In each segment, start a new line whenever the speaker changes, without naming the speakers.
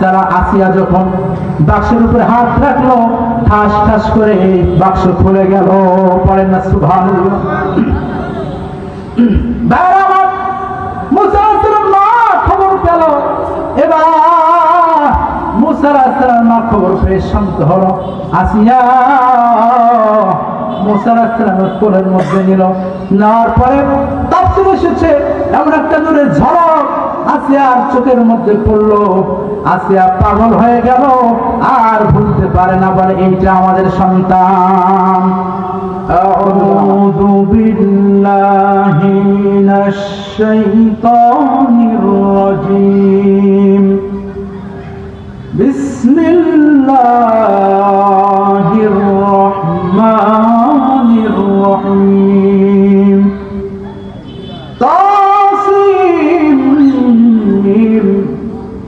সারা আসিয়া যখন বাক্সের উপরে হাত রাখল, ঠাস ঠাস করে বাক্স খুলে গেল। পড়েন না মা খবর মা খবর আসিয়া কোলের মধ্যে নিল। নেওয়ার পরে তাফসির এসেছে, এমন একটা দূরে ঝড়ক আসিয়ার চোখের মধ্যে পড়লো আসিয়া পাগল হয়ে গেল আর ভুলতে পারে না বলে এইটা আমাদের সন্তান أعوذ بالله من الشيطان الرجيم بسم الله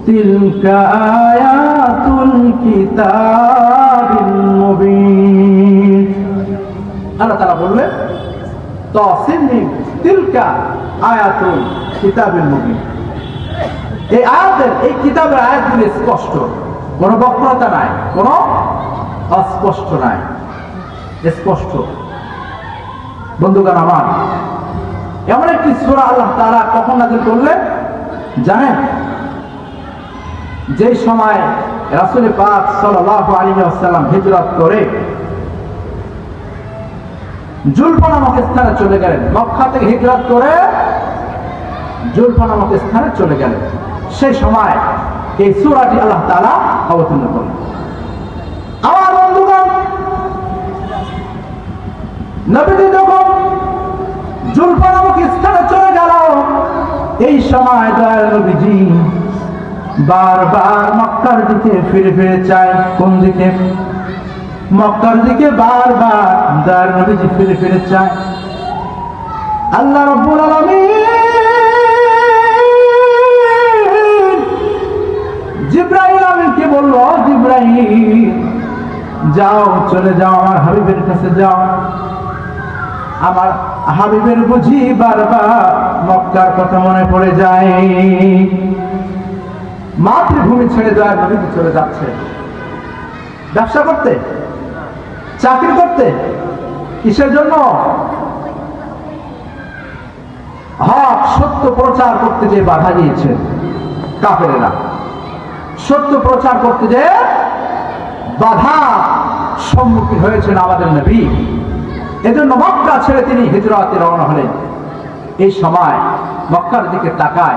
تلك آيات الكتاب المبين আল্লাহ তারা বললেন তসিমি তিলকা আয়াতুল কিতাবের মুবিন এই আয়াতের এই কিতাবের আয়াতগুলি স্পষ্ট কোনো বক্রতা নাই কোনো অস্পষ্ট নাই স্পষ্ট বন্ধুগণ আমার এমন একটি সূরা আল্লাহ তারা কখন নাজিল করলেন জানেন যেই সময় রাসূল পাক সাল্লাল্লাহু আলাইহি ওয়াসাল্লাম হিজরত করে জুলফা নামক স্থানে চলে গেলেন। মক্কা থেকে হিজরত করে জুলফা নামক স্থানে চলে গেলেন। সেই সময় এই সূরাটি আল্লাহ তাআলা অবতীর্ণ করলেন। আমার বন্ধুগণ, নবীজি যখন জুলফা নামক স্থানে চলে গেল, এই সময় দয়াল নবীজি বারবার মক্কার দিকে ফিরে ফিরে চায় কোন দিকে? মক্কার দিকে বারবার দয়াল নবীজি ফিরে ফিরে চায় আল্লাহ রব্বুল আলামিন জিব্রাইল আমিনকে বলল জিব্রাইল, যাও, চলে যাও, আমার হাবিবের কাছে যাও। আমার হাবিবের বুঝি বারবার মক্কার কথা মনে পড়ে যায়। মাতৃভূমি ছেড়ে যায় নদীতে চলে যাচ্ছে। ব্যবসা করতে? চাকরি করতে? কিসের জন্য? হক, সত্য প্রচার করতে যে বাধা দিয়েছে, কাফেরেরা। সত্য প্রচার করতে যে বাধা সম্মুখীন হয়েছেন আমাদের নবী। এজন্য মক্কা ছেড়ে তিনি হিজরাতে রওনা হলেন। এই সময় মক্কার দিকে তাকায়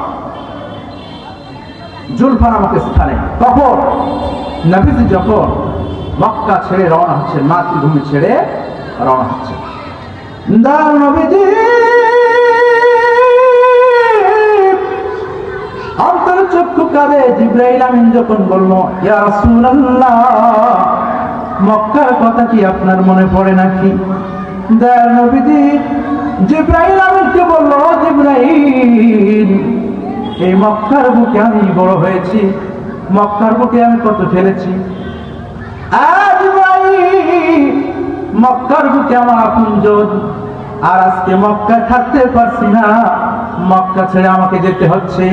জুলফা নামক স্থানে। তখন নবীজি যখন মক্কা ছেড়ে রওনা হচ্ছে, মাতৃভূমি ছেড়ে রওনা হচ্ছে। নবীজি! জিব্রাইল ইয়া মক্কার কথা কি আপনার মনে পড়ে নাকি? আমিনকে বলল জিব্রাইল এই মক্কার বুকে আমি বড় হয়েছি। মক্কার বুকে আমি কত ফেলেছি। আজ ভাই, মক্কার বুকে আমার আপনজন। আর আজকে মক্কা থাকতে পারছি না। মক্কা ছেড়ে আমাকে যেতে হচ্ছে।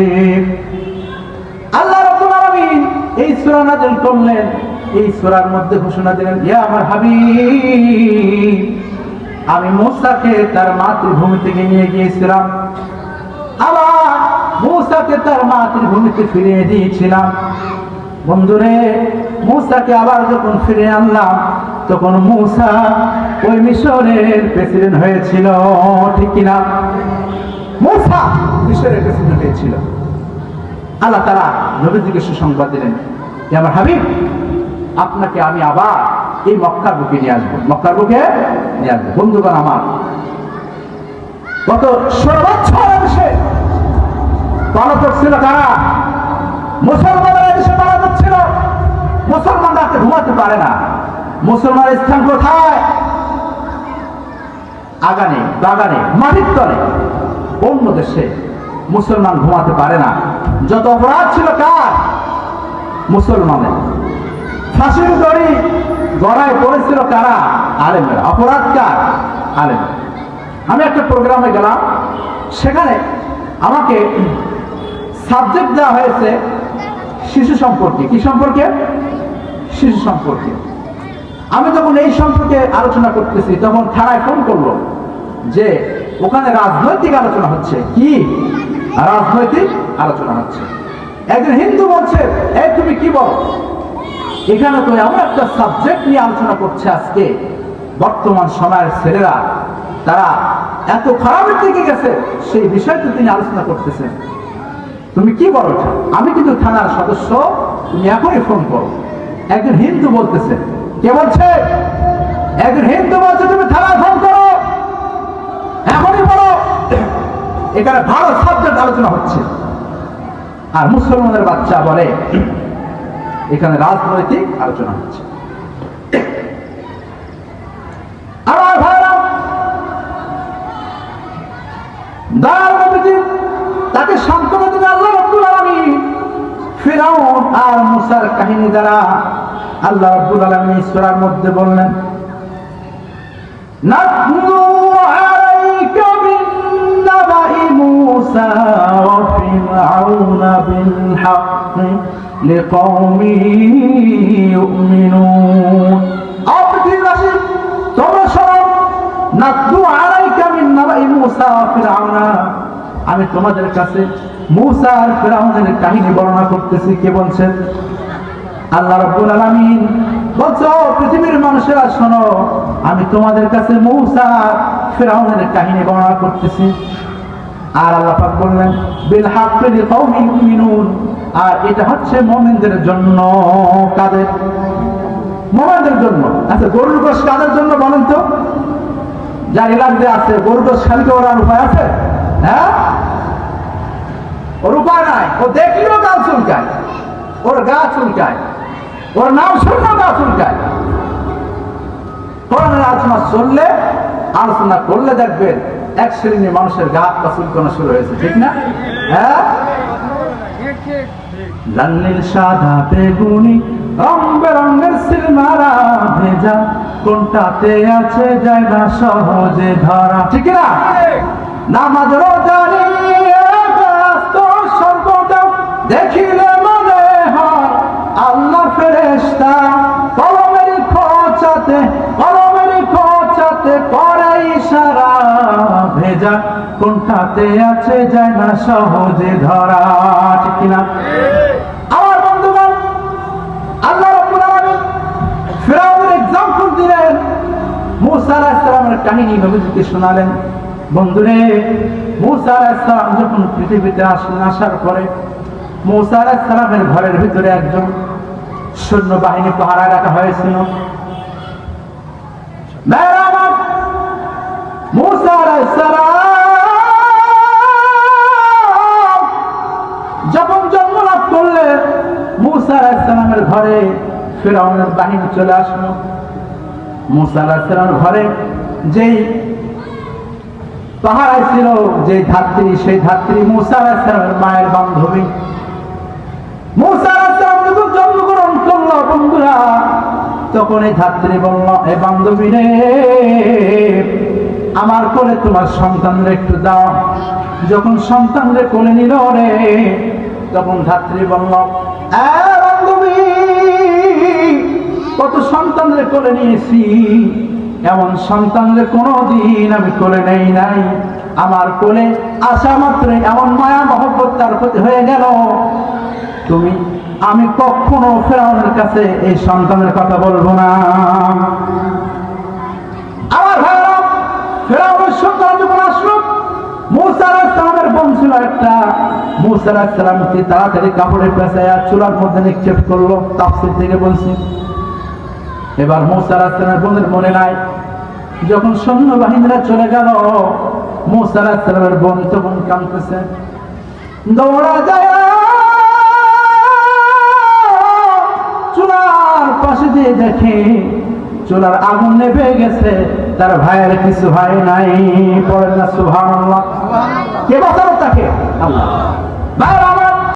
আল্লাহ রাব্বুল এই সূরা নাযিল করলেন। এই সূরার মধ্যে ঘোষণা দিলেন, ইয়া আমার হাবিব, আমি মুসাকে তার মাতৃভূমি থেকে নিয়ে গিয়েছিলাম। মূসাকে তার মাতৃভূমিতে ফিরিয়ে দিয়েছিলাম। বন্ধুরে, মূসাকে আবার যখন ফিরে আনলাম, তখন মূসা ওই মিশরের প্রেসিডেন্ট হয়েছিল, ঠিক কিনা? মূসা মিশরের প্রেসিডেন্ট হয়েছিল। আল্লাহ তারা নবীজিকে সুসংবাদ দিলেন যে আমার হাবিব, আপনাকে আমি আবার এই মক্কার বুকে নিয়ে আসব। মক্কার বুকে নিয়ে আসব। বন্ধুগণ আমার, গত ষোলো বছর পালাতক ছিল কারা মুসলমানরা দেশে পালাতক ছিল মুসলমানরা ঘুমাতে পারে না। মুসলমানের স্থান কোথায়? আগানে, বাগানে, মাটির তলে। অন্য দেশে মুসলমান ঘুমাতে পারে না। যত অপরাধ ছিল কার মুসলমানের ফাঁসির দড়ি গড়ায় পড়েছিল কারা? আলেমের। অপরাধ কার? আলেম আমি একটা প্রোগ্রামে গেলাম, সেখানে আমাকে সাবজেক্ট দেওয়া হয়েছে শিশু সম্পর্কে। কি সম্পর্কে? শিশু সম্পর্কে। আমি যখন এই সম্পর্কে আলোচনা করতেছি, তখন থানায় ফোন করল যে ওখানে রাজনৈতিক আলোচনা হচ্ছে। কি? রাজনৈতিক আলোচনা হচ্ছে। একজন হিন্দু বলছে এই তুমি কি বল? এখানে তো এমন একটা সাবজেক্ট নিয়ে আলোচনা করছে আজকে। বর্তমান সময়ের ছেলেরা, তারা এত খারাপের দিকে গেছে, সেই বিষয়টা তিনি আলোচনা করতেছেন। তুমি কি বলো আমি কিন্তু থানার সদস্য, তুমি এখনই ফোন করো। একজন হিন্দু বলতেছে। কে বলছে? একজন হিন্দু বলছে, তুমি থানায় ফোন করো। এখনই বলো। এখানে ভালো সাবজেক্ট আলোচনা হচ্ছে। আর মুসলমানের বাচ্চা বলে, এখানে রাজনৈতিক আলোচনা হচ্ছে। তাকে সান্ত্বনা দিন ফিরাউন আর মুসার কাহিনী দ্বারা আল্লাহ রব্বুল আলামিন সূরার মধ্যে বললেন, নাতলু আলাইকা মিন নাবাই মুসা ওয়া ফিরআউন বিল হাক্কি লিকওমি ইউমিনুন। আপৃথিবীবাসী তোমরা শোনো, নাতলু আলাইকা মিন নাবাই মুসা ওয়া ফিরআউন আমি তোমাদের কাছে মুসা আর ফেরাউনের কাহিনী বর্ণনা করতেছি, কে বলছেন? আল্লাহ রাব্বুল আলামিন বলছো পৃথিবীর মানুষেরা, শোনো, আমি তোমাদের কাছে মুসা ফেরাউনের কাহিনী বর্ণনা করতেছি। আর আল্লাহ পাক বললেন, বিল হাক্কি লিকাউমি ইউমিনুন। আর এটা হচ্ছে মুমিনদের জন্য কাদের? মুমিনদের জন্য। আচ্ছা গরুর গোশ কাদের জন্য বলেন তো? যার এলাকাতে আছে, গরুর গোশ খালি করার উপায় আছে? হ্যাঁ? উপায় নাই। ও দেখলেও গা চুলকায়। ওর গা চুলকায়। ওর নাম শুনলেও গা চুলকায়। কোরআনের আলোচনা চললে আলোচনা করলে দেখবেন এক শ্রেণির মানুষের গা পা চুলকানো শুরু হয়েছে, ঠিক না? হ্যাঁ? লাল সাদা বেগুনি রং বেরঙের সিলমারা ভেজা। কোনটাতে আছে জায়গা সহজে ধরা। ঠিক না? নামাজ সর্বদা দেখিলে মনে হয় আল্লাহ ফেরেশতা কলমের খোঁচাতে কলমের খোঁচাতে করে ইশারা ভেজা। কোনটাতে আছে যায় না সহজে ধরা, ঠিক কিনা? আমার বন্ধুগণ, আল্লাহ রাব্বুল আলামিন দিলেন। মুসা আলাইহিস সালামের কাহিনী নবীজিকে শোনালেন। বন্ধুরে, মুসা আলাইহিস সালাম যখন পৃথিবীতে আসলেন আসার পরে মুসা আলাইহিস সালামের ঘরের ভিতরে একজন সৈন্য বাহিনী পাহারা রাখা হয়েছিল যখন জন্ম লাভ করলেন মুসা আলাইহিস সালামের ঘরে ফেরাউনের বাহিনী চলে আসলো। মুসা আলাইহিস সালামের ঘরে যেই পাহাড়ায় ছিল যে ধাত্রী, সেই ধাত্রী মুসা আলাইহিস সালামের মায়ের বান্ধবী। তখন এই ধাত্রী বলল, এ বান্ধবী রে আমার কোলে তোমার সন্তানরে একটু দাও। যখন সন্তানরে কোলে নিল রে, তখন ধাত্রী বলল, "এ বান্ধবী, কত সন্তানরে কোলে নিয়েছি, এমন সন্তানরে কোনোদিন আমি কোলে নেই নাই। আমার কোলে আসা মাত্র এমন মায়া মহব্বত তার প্রতি হয়ে গেল। তুমি আমি কখনো ফেরাউনের কাছে এই সন্তানের কথা বলব না। আমার ভাইরা, ফেরাউনের সন্তান যখন আসলো বোন ছিল একটা। তাড়াতাড়ি পেঁচাইয়া চুলার মধ্যে নিক্ষেপ করল, তাফসীর থেকে বলছি। এবার মুসা আলাইহিস সালামের বোনের মনে নাই। যখন সৈন্য বাহিনীরা চলে গেল, মুসা আলাইহিস সালামের বোন তখন কাঁদতেছে। দৌড়া যায়। চুলার পাশে দিয়ে দেখে চুলার আগুন নেবে গেছে, তার ভাইয়ের কিছু হয় নাই। পড়েন না সুভান কে বাঁচালো তাকে? আল্লাহ।